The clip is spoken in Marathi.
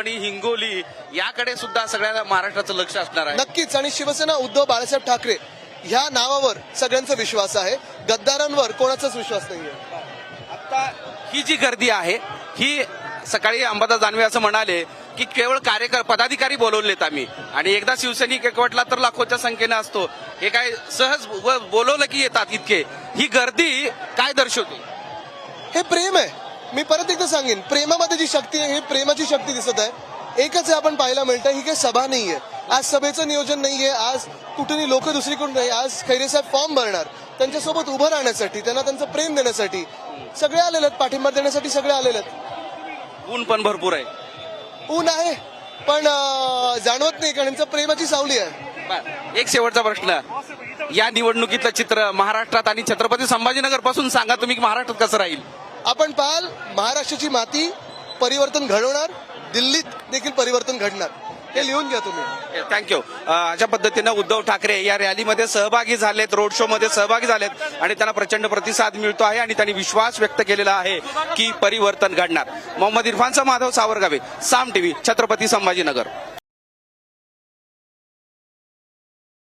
आणि हिंगोली याकडे सुद्धा सगळ्या महाराष्ट्राचं लक्ष असणार आहे. नक्कीच. आणि शिवसेना उद्धव बाळासाहेब ठाकरे ह्या नावावर सगळ्यांचा विश्वास आहे. गद्दारांवर कोणाचाच विश्वास नाहीये. आता ही जी गर्दी आहे ही सकाळी अंबादास दानवे असं म्हणाले की केवळ कार्यकर पदाधिकारी बोलवलेत आम्ही. आणि एकदा शिवसैनिक एकवटला तर लाखोच्या संख्येने असतो. हे काय सहज बोलवलं की येतात इतके. ही गर्दी काय दर्शवते? हे प्रेम आहे. मी परत एकदा सांगेन प्रेमामध्ये जी शक्ती आहे ही प्रेमाची शक्ती दिसत आहे. एकच आहे आपण पाहायला मिळतं ही काही सभा नाहीये. आज सभेचं नियोजन नाहीये आज कुठेही लोक दुसरीकडून नाही आज खैरे साहेब फॉर्म भरणार. त्यांच्यासोबत उभं राहण्यासाठी त्यांना त्यांचं प्रेम देण्यासाठी सगळे आलेले आहेत पाठिंबा देण्यासाठी सगळे आलेले आहेत. ऊन पण भरपूर आहे. ऊन आहे पण जाणवत नाही कारण यांचं प्रेमाची सावली आहे. एक शेवटचा प्रश्न. या निवडणुकीतलं चित्र महाराष्ट्रात आणि छत्रपती संभाजीनगरपासून सांगा तुम्ही की महाराष्ट्रात कसं राहील? आपण पाहाल महाराष्ट्राची माती परिवर्तन घडवणार दिल्लीत देखील परिवर्तन घडणार. हे लिहून घ्या तुम्ही. थँक्यू अशा पद्धतीनं उद्धव ठाकरे या रॅलीमध्ये सहभागी झालेत रोड शो मध्ये सहभागी झालेत आणि त्यांना प्रचंड प्रतिसाद मिळतो आहे आणि त्यांनी विश्वास व्यक्त केलेला आहे की परिवर्तन घडणार. मोहम्मद इरफानचा माधव सावरगावे साम टीव्ही छत्रपती संभाजीनगर.